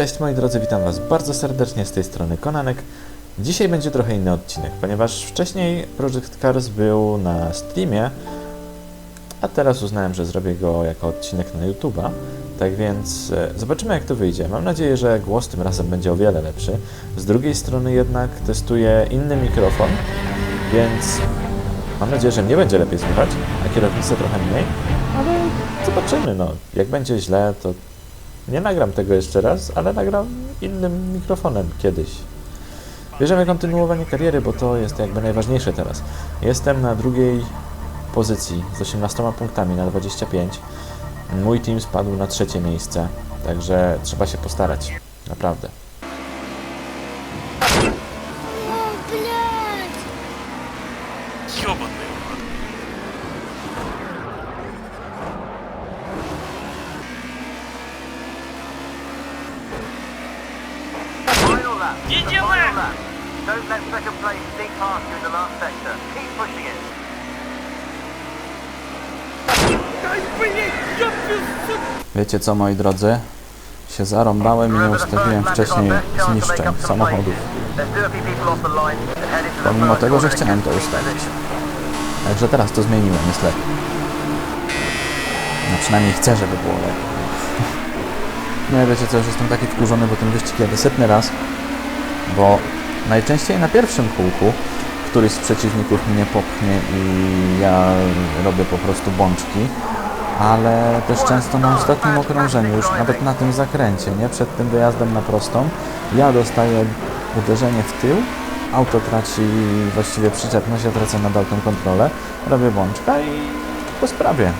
Cześć moi drodzy, witam Was bardzo serdecznie z tej strony Konanek. Dzisiaj będzie trochę inny odcinek, ponieważ wcześniej Project Cars był na Steamie, a teraz uznałem, że zrobię go jako odcinek na YouTube'a. Tak więc e, zobaczymy jak to wyjdzie. Mam nadzieję, że głos tym razem będzie o wiele lepszy. Z drugiej strony jednak testuję inny mikrofon, więc mam nadzieję, że mnie będzie lepiej słychać, a kierownicę trochę mniej, ale zobaczymy. No, jak będzie źle, to nie nagram tego jeszcze raz, ale nagram innym mikrofonem kiedyś. Bierzemy kontynuowanie kariery, bo to jest jakby najważniejsze teraz. Jestem na drugiej pozycji z 18 punktami na 25. Mój team spadł na trzecie miejsce, także trzeba się postarać. Naprawdę. Wiecie co, moi drodzy? Się zarąbałem i nie ustawiłem wcześniej zniszczeń samochodów. place. There's 30 people off the line and head into the Pomimo tego, że chciałem to 15 ustawić. Także teraz to zmieniłem, jest lepiej. No przynajmniej chcę, żeby było lepiej. No i wiecie co, już jestem taki wkurzony, bo ten wyścig jadę setny raz, bo najczęściej na pierwszym kółku któryś z przeciwników mnie popchnie i ja robię po prostu bączki, ale też często na ostatnim okrążeniu, już nawet na tym zakręcie, nie, przed tym wyjazdem na prostą, ja dostaję uderzenie w tył, auto traci właściwie przyczepność, ja tracę nad autem kontrolę, robię bączka i po sprawie.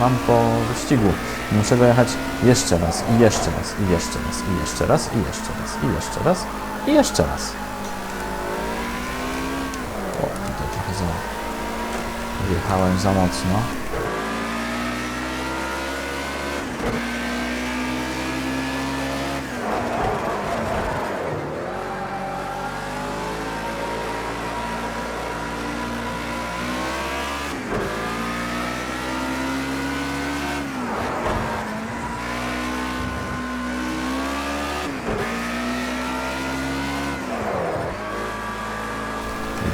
Mam po wyścigu. Muszę dojechać jeszcze raz, i jeszcze raz, i jeszcze raz, i jeszcze raz, i jeszcze raz, i jeszcze raz, i jeszcze raz. O, tutaj trochę za... Wjechałem za mocno.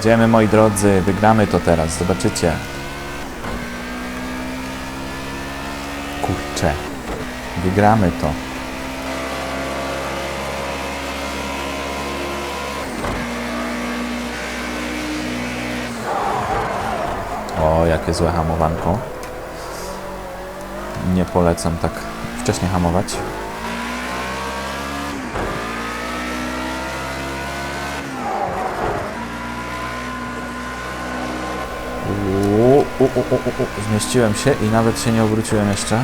Jedziemy moi drodzy, wygramy to teraz, zobaczycie. Kurczę, wygramy to. O, jakie złe hamowanko. Nie polecam tak wcześnie hamować. U, u, u, u. Zmieściłem się i nawet się nie obróciłem jeszcze.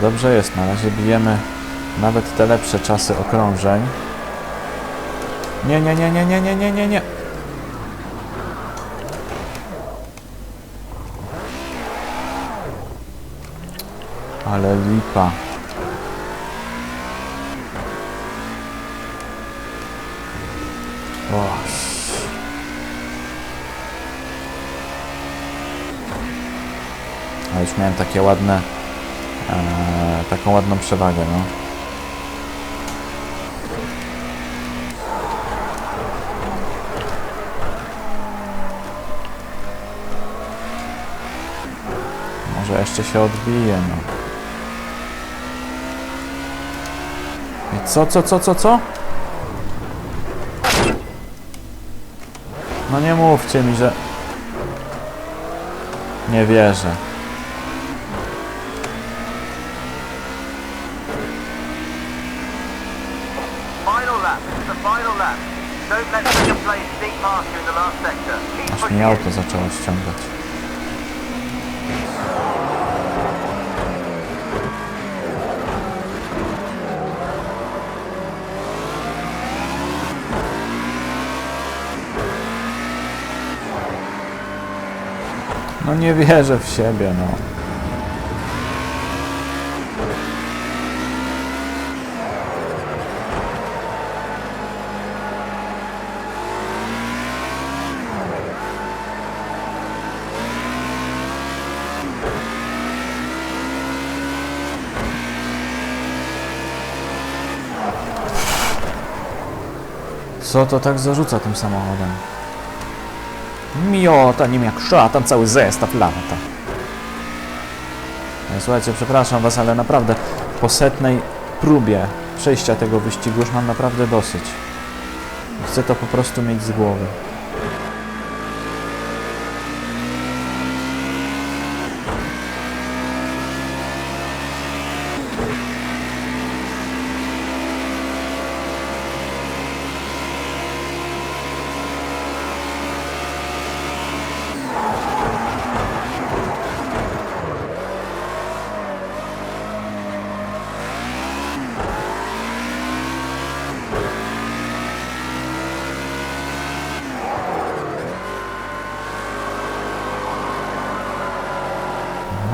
Dobrze jest, na razie bijemy nawet te lepsze czasy okrążeń. Nie, nie, nie, nie, nie, nie, nie, nie, nie. Ale lipa. O, A już miałem takie ładne, e, taką ładną przewagę, no. Może jeszcze się odbije, no. Co, co, co, co, co? No nie mówcie mi, że... Nie wierzę. Aż mi auto zaczęło ściągać. No nie wierzę w siebie, no. Co to tak zarzuca tym samochodem? Miota, nim jak szatan, cały zestaw lata. E, Słuchajcie, przepraszam was, ale naprawdę po setnej próbie przejścia tego wyścigu już mam naprawdę dosyć. Chcę to po prostu mieć z głowy.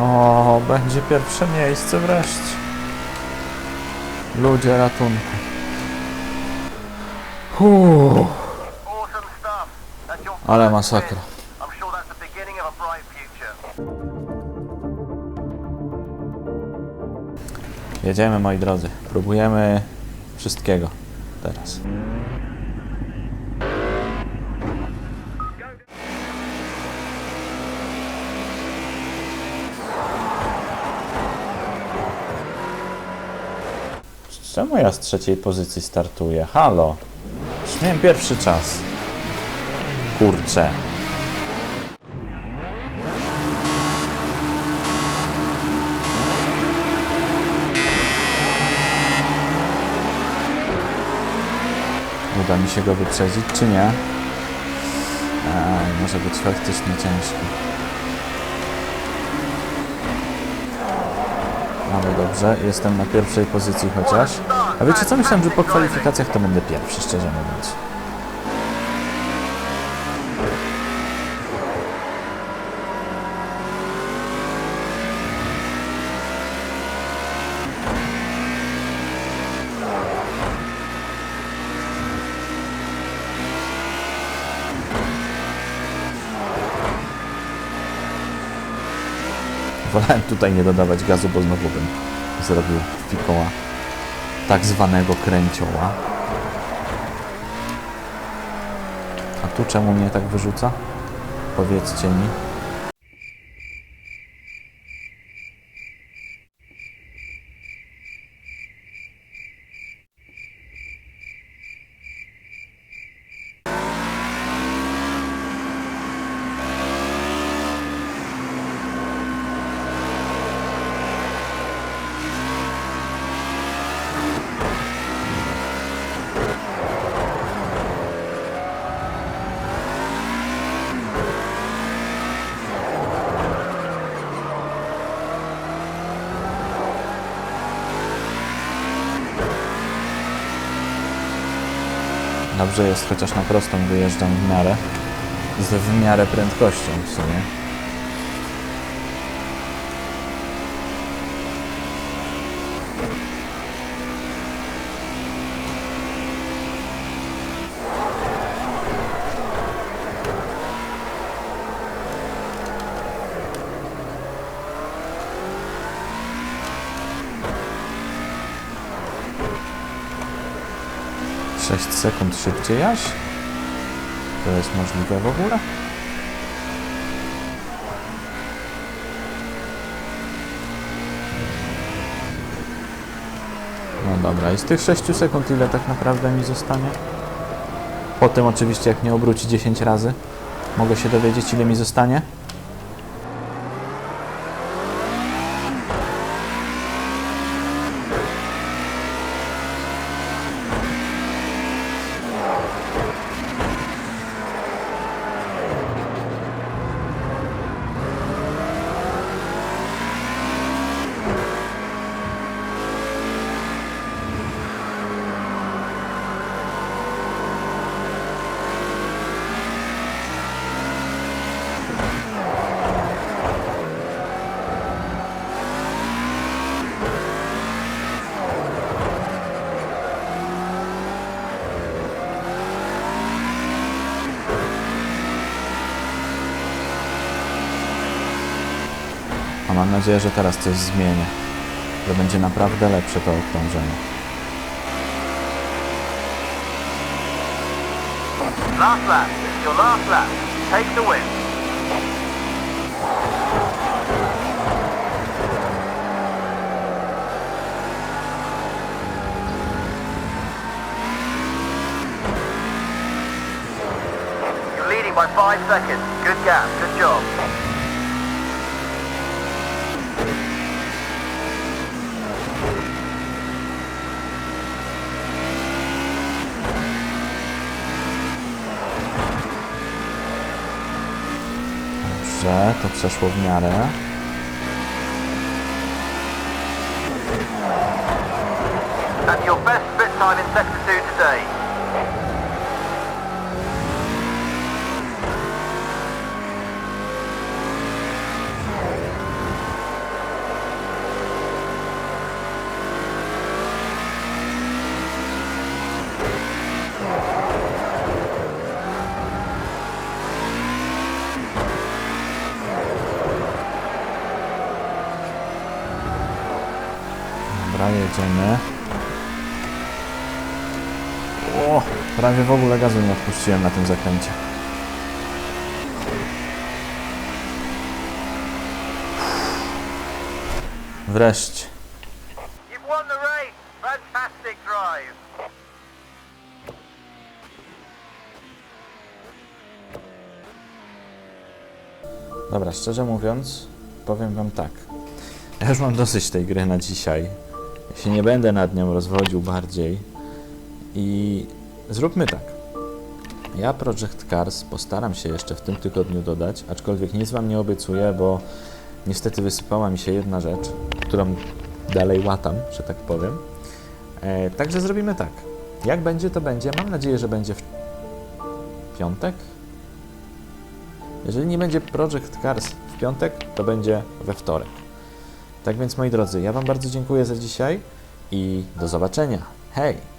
O, będzie pierwsze miejsce wreszcie. Ludzie ratunku. Ale masakra. Jedziemy, moi drodzy. Próbujemy wszystkiego teraz. Czemu ja z trzeciej pozycji startuję? Halo! Już pierwszy czas. Kurczę. Uda mi się go wyprzedzić, czy nie? A, może być faktycznie ciężko. Ale dobrze, jestem na pierwszej pozycji chociaż. A wiecie co? Myślałem, że po kwalifikacjach to będę pierwszy, szczerze mówiąc. Wolałem tutaj nie dodawać gazu, bo znowu bym zrobił fikoła tak zwanego kręcioła. A tu czemu mnie tak wyrzuca? Powiedzcie mi. Dobrze jest, chociaż na prostą wyjeżdżam w miarę. Z w miarę prędkością w sumie. Sześć sekund szybciej aż? To jest możliwe w ogóle? No dobra, i z tych 6 sekund ile tak naprawdę mi zostanie? Potem oczywiście jak mnie obróci 10 razy, mogę się dowiedzieć ile mi zostanie. Mam nadzieję, że teraz coś zmienię. Że będzie naprawdę lepsze to okrążenie. Last lap. Your last lap. Take the win. You're leading by five seconds. Good gap. Good job. Dobrze, to przeszło w miarę. That's your best split time in sector two today. Dobra, jedziemy. O, prawie w ogóle gazu nie odpuściłem na tym zakręcie. Wreszcie. Dobra, szczerze mówiąc, powiem wam tak. Ja już mam dosyć tej gry na dzisiaj. Się nie będę nad nią rozwodził bardziej. I zróbmy tak. Ja Project Cars postaram się jeszcze w tym tygodniu dodać, aczkolwiek nic wam nie obiecuję, bo niestety wysypała mi się jedna rzecz, którą dalej łatam, że tak powiem. E, także zrobimy tak. Jak będzie, to będzie. Mam nadzieję, że będzie w piątek. Jeżeli nie będzie Project Cars w piątek, to będzie we wtorek. Tak więc, moi drodzy, ja Wam bardzo dziękuję za dzisiaj i do zobaczenia. Hej!